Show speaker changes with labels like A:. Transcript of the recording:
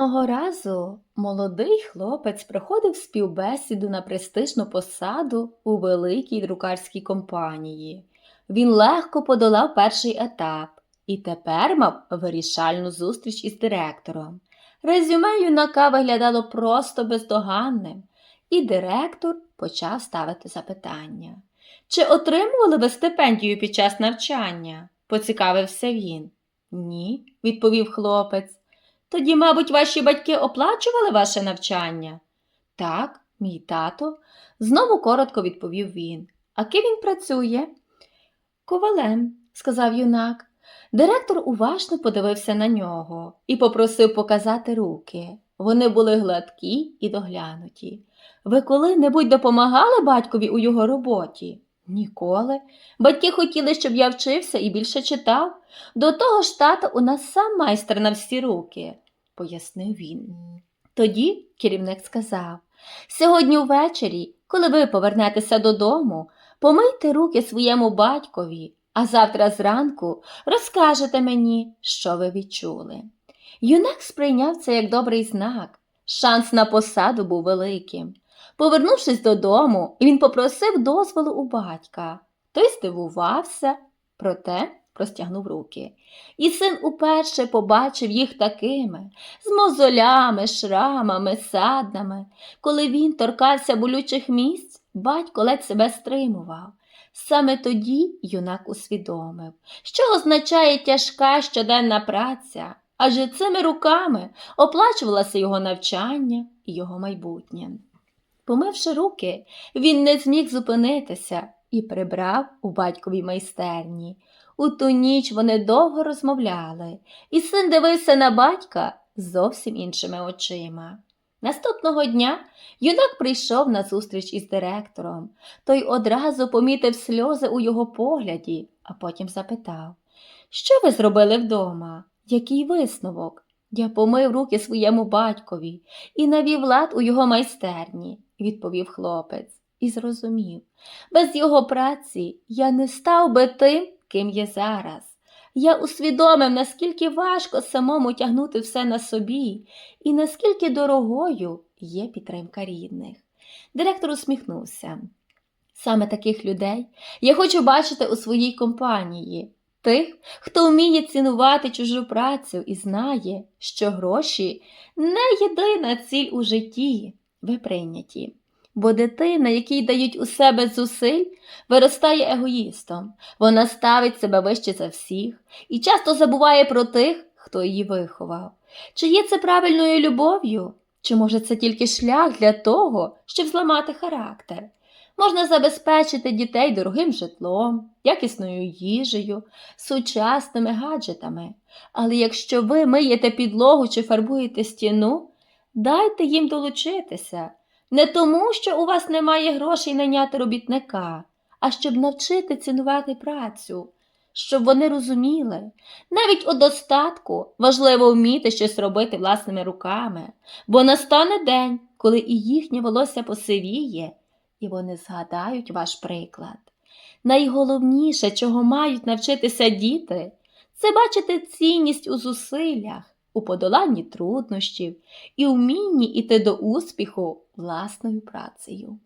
A: Одного разу молодий хлопець проходив співбесіду на престижну посаду у великій друкарській компанії. Він легко подолав перший етап і тепер мав вирішальну зустріч із директором. Резюме юнака виглядало просто бездоганним, і директор почав ставити запитання. Чи отримували ви стипендію під час навчання? поцікавився він. Ні, відповів хлопець. Тоді, мабуть, ваші батьки оплачували ваше навчання? Так, мій тато, знову коротко відповів він. А ким він працює? Ковалем, сказав юнак. Директор уважно подивився на нього і попросив показати руки. Вони були гладкі і доглянуті. Ви коли-небудь допомагали батькові у його роботі? Ніколи. Батьки хотіли, щоб я вчився і більше читав. До того ж тато у нас сам майстер на всі руки, пояснив він. Тоді керівник сказав сьогодні ввечері, коли ви повернетеся додому, помийте руки своєму батькові, а завтра зранку розкажете мені, що ви відчули. Юнак сприйняв це як добрий знак. Шанс на посаду був великим. Повернувшись додому, він попросив дозволу у батька. Той здивувався, проте простягнув руки. І син уперше побачив їх такими, з мозолями, шрамами, саднами. Коли він торкався болючих місць, батько ледь себе стримував. Саме тоді юнак усвідомив, що означає тяжка щоденна праця, адже цими руками оплачувалося його навчання і його майбутнє. Помивши руки, він не зміг зупинитися і прибрав у батьковій майстерні. У ту ніч вони довго розмовляли, і син дивився на батька зовсім іншими очима. Наступного дня юнак прийшов на зустріч із директором. Той одразу помітив сльози у його погляді, а потім запитав Що ви зробили вдома? Який висновок? Я помив руки своєму батькові і навів лад у його майстерні, відповів хлопець, і зрозумів. Без його праці я не став би тим, ким є зараз. Я усвідомив, наскільки важко самому тягнути все на собі, і наскільки дорогою є підтримка рідних. Директор усміхнувся. Саме таких людей я хочу бачити у своїй компанії, тих, хто вміє цінувати чужу працю і знає, що гроші не єдина ціль у житті, ви прийняті. Бо дитина, якій дають у себе зусиль, виростає егоїстом. Вона ставить себе вище за всіх і часто забуває про тих, хто її виховав. Чи є це правильною любов'ю? Чи може це тільки шлях для того, щоб зламати характер? Можна забезпечити дітей дорогим житлом, якісною їжею, сучасними гаджетами. Але якщо ви миєте підлогу чи фарбуєте стіну, дайте їм долучитися. Не тому, що у вас немає грошей найняти робітника, а щоб навчити цінувати працю, щоб вони розуміли, навіть у достатку важливо вміти щось робити власними руками, бо настане день, коли і їхнє волосся посивіє, і вони згадають ваш приклад. Найголовніше, чого мають навчитися діти, це бачити цінність у зусиллях, у подоланні труднощів і вмінні йти до успіху власною працею.